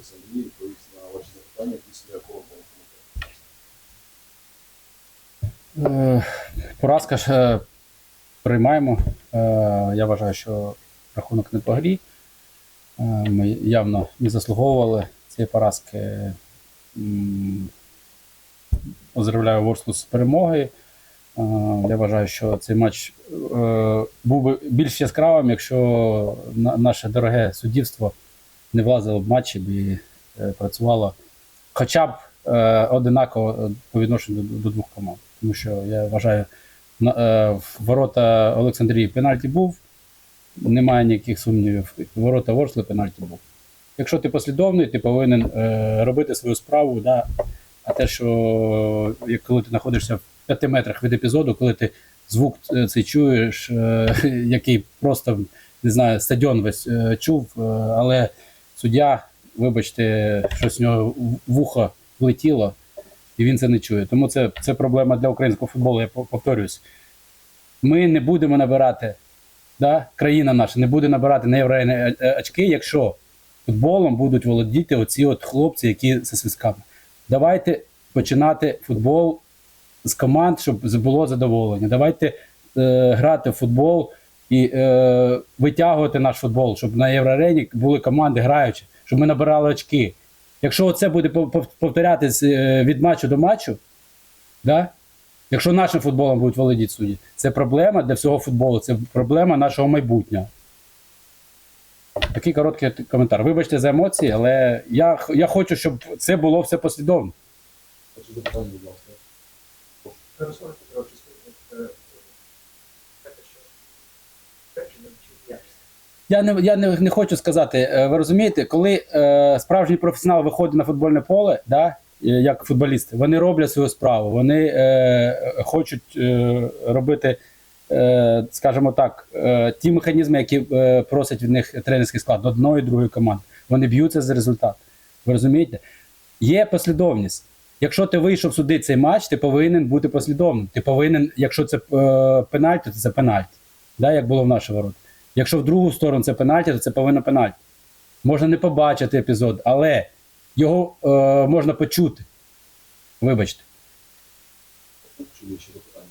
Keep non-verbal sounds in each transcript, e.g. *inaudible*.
Олександрії відповісти на ваші запитання після короткого коментаря. Е, Поразка ж е, приймаємо. Е, Я вважаю, що рахунок не по грі. Е, Ми явно не заслуговували цієї поразки. Поздравляю Ворслу з перемогою. Е, Я вважаю, що цей матч був би більш яскравим, якщо наше дороге суддівство не влазило в матчі і е, працювало хоча б е, одинаково по відношенню до, до двох команд. Тому що я вважаю, е, в ворота Олександрії пенальті був, немає ніяких сумнівів. Ворота Ворсли пенальті був. Якщо ти послідовний, ти повинен е, робити свою справу. Да? А те, що як коли ти знаходишся в п'яти метрах від епізоду, коли ти звук е, цей чуєш, е, *laughs* який просто не знаю, стадіон весь е, чув, е, але суддя, вибачте, щось в нього вухо влетіло, і він це не чує. Тому це, це проблема для українського футболу, я пов- повторюсь. Ми не будемо набирати, да, країна наша не буде набирати на е, очки, якщо футболом будуть володіти оці от хлопці, які зі свистками. Давайте починати футбол з команд, щоб було задоволення. Давайте е, грати в футбол і е, витягувати наш футбол, щоб на євроарені були команди граючі, щоб ми набирали очки. Якщо це буде пов- пов- повторятись е, від матчу до матчу, да? якщо нашим футболом будуть володіти судді, це проблема для всього футболу, це проблема нашого майбутнього. Такий короткий коментар. Вибачте за емоції, але я, я хочу, щоб це було все послідовно. Ваші запитання, будь ласка. Я не, я не, не хочу сказати, е, ви розумієте, коли е, справжній професіонал виходить на футбольне поле, да, е, як футболісти, вони роблять свою справу, вони е, хочуть е, робити, е, скажімо так, е, ті механізми, які е, просять від них тренерський склад одної і другої команди. Вони б'ються за результат. Ви розумієте? Є послідовність. Якщо ти вийшов сюди цей матч, ти повинен бути послідовним. Ти повинен, якщо це е, пенальті, то це пенальті. Да, як було в наші ворота. Якщо в другу сторону це пенальті, то це повинно пенальті. Можна не побачити епізод, але його е, можна почути. Вибачте. Чи є ще запитання?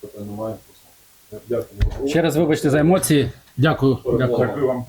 Питань немає. Дякую. Ще раз вибачте за емоції. Дякую. Дякую. Дякую вам.